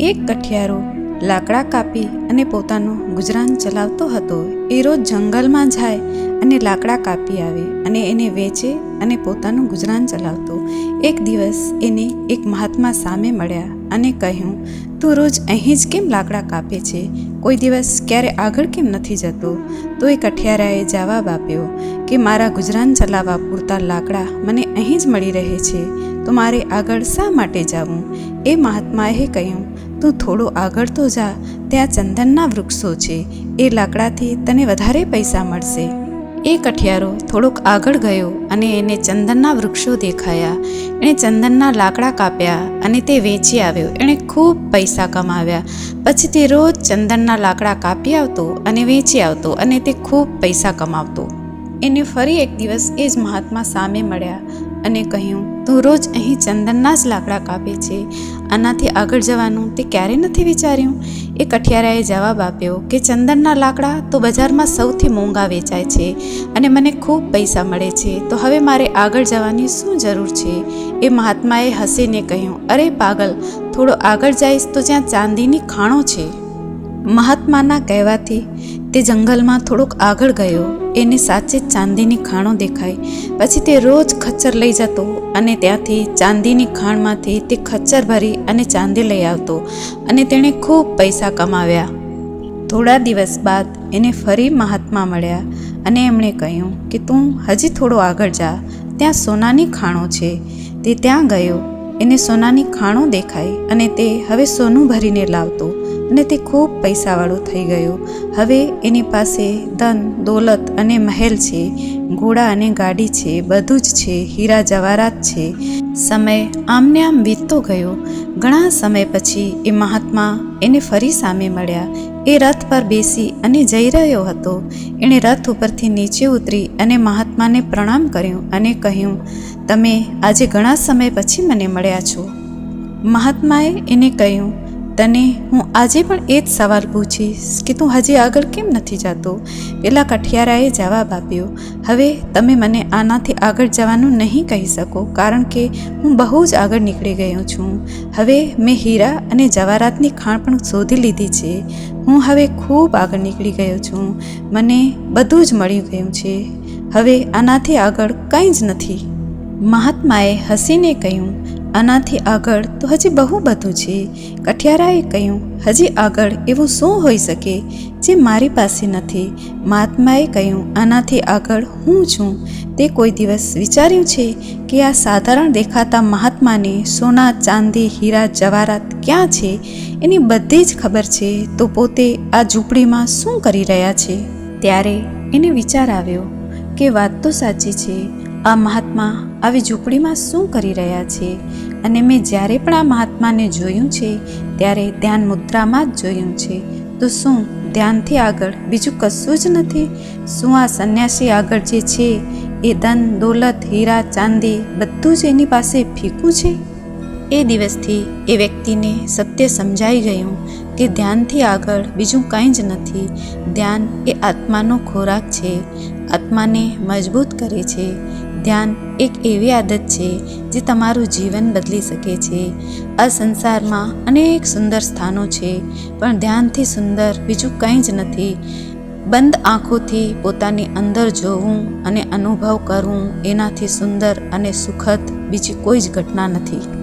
એક કઠિયારો લાકડા કાપી અને પોતાનું ગુજરાન ચલાવતો હતો. એ રોજ જંગલમાં જાય અને લાકડા કાપી આવે અને એને વેચે અને પોતાનું ગુજરાન ચલાવતો. એક દિવસ એને એક મહાત્મા સામે મળ્યા અને કહ્યું, તું રોજ અહીં જ કેમ લાકડા કાપે છે? કોઈ દિવસ ક્યારે આગળ કેમ નથી જતો? તો એ કઠિયારાએ જવાબ આપ્યો કે, મારા ગુજરાન ચલાવવા પૂરતા લાકડા મને અહીં જ મળી રહે છે. તો મારે આગળ શા માટે જવું? એ મહાત્માએ કહ્યું તું થોડો આગળ તો જા, ત્યાં ચંદનના વૃક્ષો છે. એ લાકડાથી તને વધારે પૈસા મળશે. એ કઠિયારો થોડોક આગળ ગયો અને એને ચંદનના વૃક્ષો દેખાયા. એણે ચંદનના લાકડા કાપ્યા અને તે વેચી આવ્યો. એણે ખૂબ પૈસા કમાવ્યા. પછી તે રોજ ચંદનના લાકડા કાપી આવતો અને વેચી આવતો અને તે ખૂબ પૈસા કમાવતો. એને ફરી એક દિવસ એ જ મહાત્મા સામે મળ્યા અને કહ્યું તું રોજ અહીં ચંદનના જ લાકડા કાપે છે. આનાથી આગળ જવાનું તે ક્યારે નથી વિચાર્યું? એ કઠિયારાએ જવાબ આપ્યો કે ચંદનના લાકડા તો બજારમાં સૌથી મોંઘા વેચાય છે અને મને ખૂબ પૈસા મળે છે. તો હવે મારે આગળ જવાની શું જરૂર છે? એ મહાત્માએ હસીને કહ્યું, અરે પાગલ, થોડો આગળ જઈશ તો જ્યાં ચાંદીની ખાણો છે. મહાત્માના કહેવાથી તે જંગલમાં થોડોક આગળ ગયો. એને સાચે ચાંદીની ખાણો દેખાઈ. પછી તે રોજ ખચ્ચર લઈ જતો અને ત્યાંથી ચાંદીની ખાણમાંથી તે ખચ્ચર ભરી અને ચાંદી લઈ આવતો અને તેણે ખૂબ પૈસા કમાવ્યા. થોડા દિવસ બાદ એને ફરી મહાત્મા મળ્યા અને એમણે કહ્યું કે, તું હજી થોડો આગળ જા. ત્યાં સોનાની ખાણો છે. તે ત્યાં ગયો. એને સોનાની ખાણો દેખાઈ અને તે હવે સોનું ભરીને લાવતો. અને તે ખૂબ પૈસાવાળો થઈ ગયો. હવે એની પાસે ધન, દોલત અને મહેલ છે, ઘોડા અને ગાડી છે, બધું જ છે, હીરા જવારાત છે. સમય આમને આમ વીતતો ગયો. ઘણા સમય પછી એ મહાત્મા એને ફરી સામે મળ્યા. એ રથ પર બેસી અને જઈ રહ્યો હતો. એણે રથ ઉપરથી નીચે ઉતરી અને મહાત્માને પ્રણામ કર્યું અને કહ્યું, તમે આજે ઘણા સમય પછી મને મળ્યા છો. મહાત્માએ એને કહ્યું તને હું આજે પણ એ જ સવાલ પૂછીશ કે તું હજી આગળ કેમ નથી જતો? પેલા કઠિયારાએ જવાબ આપ્યો, હવે તમે મને આનાથી આગળ જવાનું નહીં કહી શકો, કારણ કે હું બહુ જ આગળ નીકળી ગયો છું. હવે મેં હીરા અને જવારાતની ખાણ પણ શોધી લીધી છે. હું હવે ખૂબ આગળ નીકળી ગયો છું. મને બધું જ મળી ગયું છે. હવે આનાથી આગળ કંઈ જ નથી. મહાત્માએ હસીને કહ્યું આનાથી આગળ તો હજી બહુ બધું છે. કઠિયારાએ કહ્યું, હજી આગળ એવું શું હોઈ શકે? જે મારી પાસે નથી. મહાત્માએ કહ્યું, આનાથી આગળ હું છું. તે કોઈ દિવસ વિચાર્યું છે કે આ સાધારણ દેખાતા મહાત્માને સોના, ચાંદી, હીરા જવારાત ક્યાં છે? એની બધી જ ખબર છે. તો પોતે આ ઝૂંપડીમાં શું કરી રહ્યા છે? ત્યારે એને વિચાર આવ્યો કે વાત તો સાચી છે આ મહાત્મા આવી ઝૂંપડીમાં શું કરી રહ્યા છે? અને મેં જ્યારે પણ આ મહાત્માને જોયું છે, ત્યારે ધ્યાન મુદ્રામાં જ જોયું છે. તો શું ધ્યાનથી આગળ બીજું કશું જ નથી? શું આ સંન્યાસી આગળ જે છે, એ ધન, દોલત, હીરા, ચાંદી બધું જ એની પાસે ફીકું છે? એ દિવસથી એ વ્યક્તિને સત્ય સમજાઈ ગયું કે ધ્યાનથી આગળ બીજું કંઈ જ નથી. ધ્યાન એ આત્માનો ખોરાક છે. આત્માને મજબૂત કરે છે. ધ્યાન એક એવી આદત છે જે તમારું જીવન બદલી શકે છે. આ સંસારમાં અનેક સુંદર સ્થાનો છે, પણ ધ્યાનથી સુંદર બીજું કંઈ જ નથી. બંધ આંખોથી પોતાની અંદર જોવું અને અનુભવ કરવું એનાથી સુંદર અને સુખદ બીજી કોઈ જ ઘટના નથી.